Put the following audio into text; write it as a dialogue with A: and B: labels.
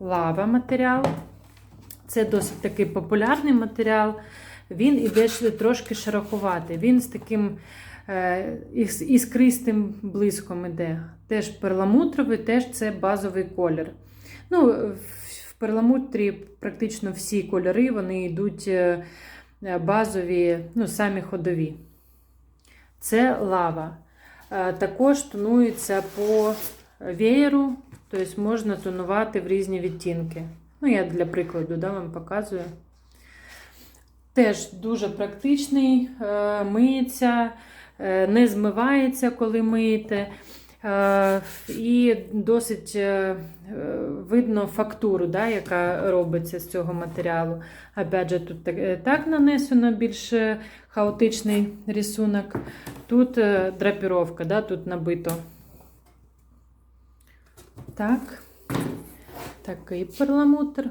A: лава матеріал. Це досить такий популярний матеріал. Він іде трошки широкуватий. Він з таким е, іскристим блиском іде. Теж перламутровий, теж це базовий колір. Ну, в- перламутрі практично всі кольори вони йдуть е, базові, ну, самі ходові. Це лава. Е, Також тонується по веєру, тобто можна тонувати в різні відтінки. Ну, я для прикладу да, вам показую. Теж дуже практичний, е, миється, е, не змивається, коли миєте. Е, І досить видно фактуру, да, яка робиться з цього матеріалу. Опять же, тут так, нанесено більш хаотичний рисунок. Тут драпіровка, да, тут набито. Так. Такий перламутр.